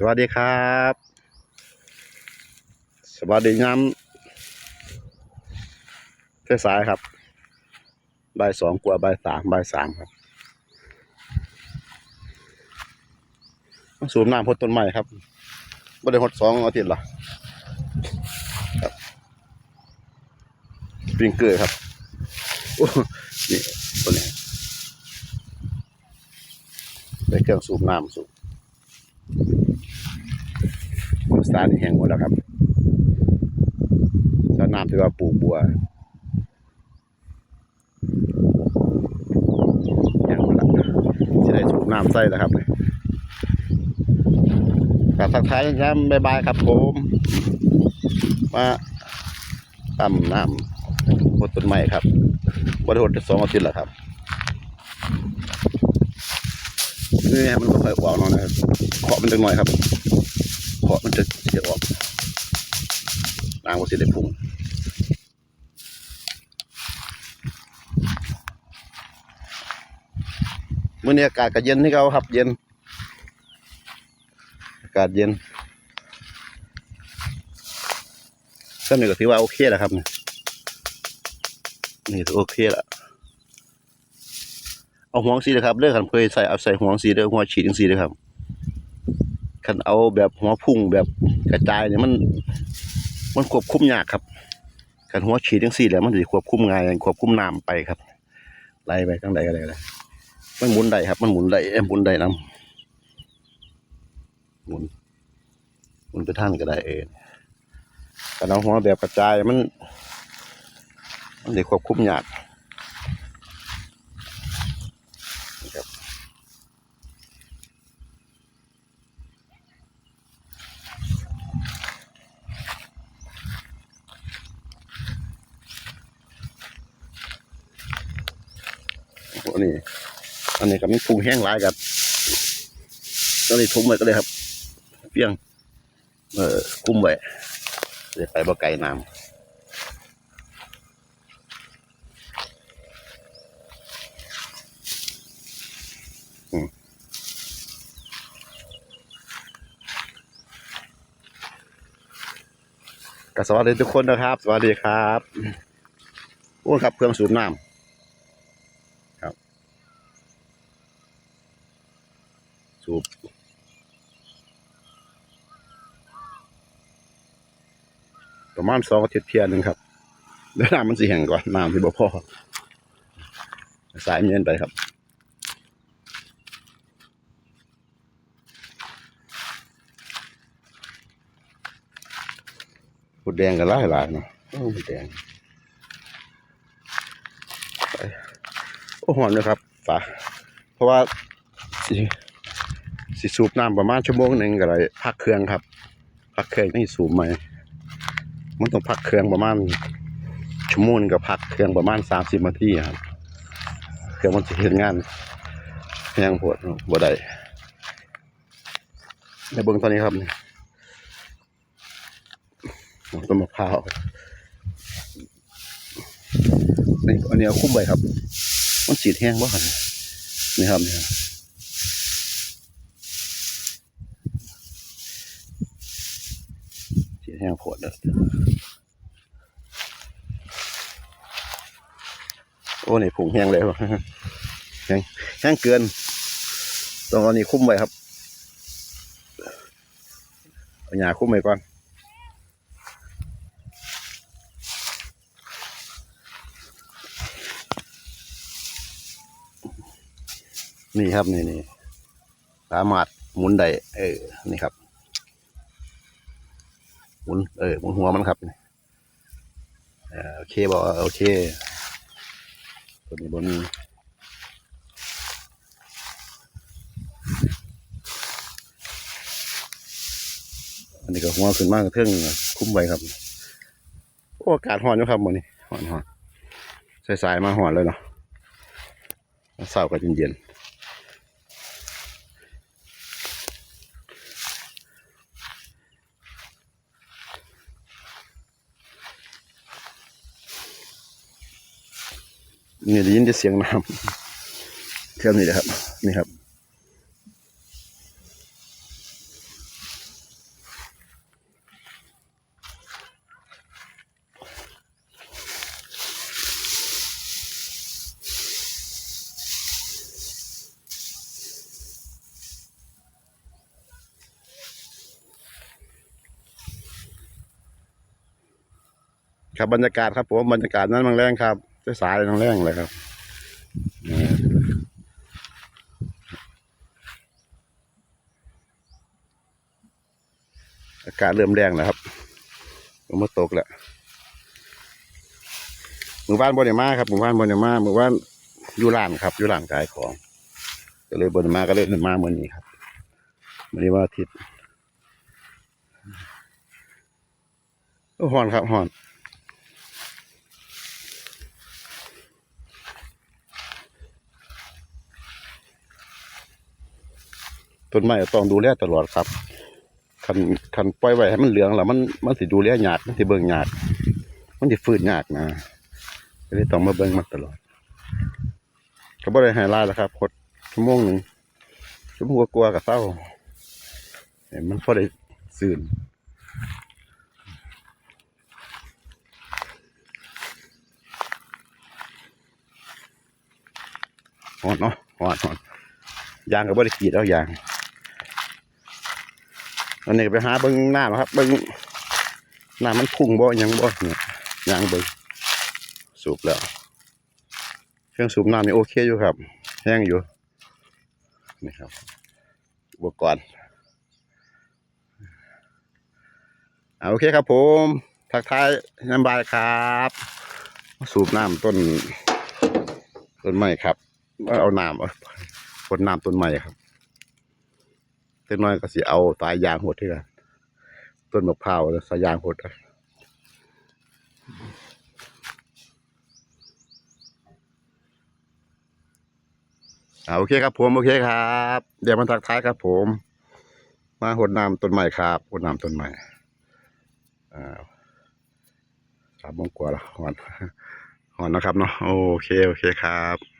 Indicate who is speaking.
Speaker 1: สวัสดีครับ สวัสดีงามเทสายครับใบสองกว่าบ่ายสามใบสามครับสูบน้ำพดต้นไม้ครับบ่ได้หดสองอาทิตย์หรอครับปิงเกอร์ครับโอ้นี่ตัวนี้ได้เครื่องสูบน้ำสูบ สานแห้งหมดแล้วครับสระน้ำที่ว่าปลูกบัวแห้งหมดแล้วจะได้สูบน้ำใส่แล้วครับกับทักทายย้ำบายบายครับผมมาตำน้ำพดต้นไม้ครับบริหารสองอาทิตย์แล้วครับนี่มันก็ค่อยออกเนาะนะครับขอมันจังหน่อยครับ เพาะมันจะเสียออกนางว่าสิได้พุงเมื่อนี้อากาศก็เย็นที่เขาครับเย็น อากาศเย็นก็นี่ก็ถือว่าโอเคแล้วครับ นี่นี่ถือโอเคแล้วเอาห่วงสีนะครับเลือกกันเคยใส่เอาใส่ห่วงสีเด้อหัวฉีดจังสีเด้อครับ คันเอาแบบหัวพุ่งแบบกระจายเนี่ยมัน มันควบคุมยากครับคันหัวฉีดจังซี่แหล้วมันสิควบคุมง่ายควบคุมน้ำไปครับไล่ไปทางใดก็ได้เลยมันหมุนได้ครับ มันหมุนได้เอ้ยหมุนได้นํหมุนหมุนไปท่างก็ได้เองคันเอาหัวแบบกระจายมัน มันสิควบคุมยาก อันนี้ อันนี้ก็มีพุงแห้งหลายกับตอนนี้ทุ่มไว้ก็เลยครับ เพียง เออคุ้มไว้เดี๋ยวไปบ่ไกลน้ำก็สวัสดีทุกคนนะครับ สวัสดีครับโอ้ครับเครื่องสูบน้ำ สูบประมาณสองอาทิตย์เทียหนึ่งครับเดี๋ยวน้ำมันสิแห้งก่อนน้ำที่บ่พอสายเมียนไปครับบุดแดงกันหลายหลายเนาะโอ้บุดแดงโอ้หอมเลยครับฝาเพราะว่า สิสูบน้ำประมาณชั่วโมงหนึ่งก็เลยพักเครื่องครับ พักเครื่องนี่สูบไหมมันต้องพักเครื่องประมาณชั่วโมงหนึงกับพักเครื่องประมาณสามสิบนาทีครับเครื่องมันจะเห็นงานแห้งปวดบ่ได้ในเบื้องตอนนี้ครับนี่ต้นมะพร้าวนี่อันนี้เอาคุ้มไปครับ มันสีแห้งบ่ครับนี่ครับนี่ครับ สี แห้งโผดเลยโอ้นี่ผงแห้งเลยวะแห้งแห้งเกินต้องอานี่คุ้มไว้ครับเอาหญ้าคุ้มไว้ก่อนนี่ครับนี่นี่สามารถหมุนได้เออ นี่ครับ มุนเออหมุนหัวมันครับเออโอเคบอกโอเคตัวนี้บนอันนี้ก็หัวขึ้นมากเครื่องคุ้มไว้ครับโอ้อากาศห่อนอยู่ครับวันนี้ห่อนห่อนสายๆมาห่อนเลยเนาะเศร้ากับเย็นๆ นี่ได้ยินได้เสียงน้ำแค่นี้แหละครับ นี่ครับ ครับบรรยากาศครับผมบรรยากาศนั้นบางแรงครับ สายๆบางแรงเลยครับอากาศเริ่มแรงแล้วครับลมมาตกแล้วหมู่บ้านบนมาครับหมู่บ้านบนมาหมู่บ้านอยู่ร้านครับอยู่ร้านขายของก็เลยบนมาก็เลยมาเมื่อนี้ครับวันนี้วันอาทิตย์โอ้หอนครับหอน ต้นไม้ต้องดูแลตลอดครับคันคันปล่อยไว้ให้มันเหลืองแล้วมันมันสิดูแลยากมันสิเบิ่งยากมันสิฟื้นยากนะเลยต้องมาเบิ่งมันตลอดก็บ่ได้ให้ลายแล้วครับคดชั่วโมงหนึ่งชั่วโมงกลัวกับเศร้าเห็นมันพอได้ซื่นหอนเนาะหอนหอนยางก็บ่ได้กีดแล้วยาง อันนี้ไปหาเบิ้งน้ำครับ เบิ้งน้ำมันพุ่งบ่ยังบ่เนี่ยยางเบิ้งสูบแล้ว เครื่องสูบน้ำนี่โอเคอยู่ครับ แห้งอยู่นี่ครับอุปกรณ์อ่าโอเคครับผมทักทายน้ำบายครับ สูบน้ำต้นต้นไม้ครับ เอาน้ำเอาพ่นน้ำต้นไม้ครับ เล็กน้อยก็สิเอาสายยางหดเท่ากันต้นมะพร้าวสายยางหดอะอ่าโอเคครับผมโอเคครับ เดี๋ยวมาทักทายครับผม มาหดน้ำต้นใหม่ครับหดน้ำต้นใหม่สามโมงกว่าละหอนหอนนะครับเนาะโอเคโอเคครับ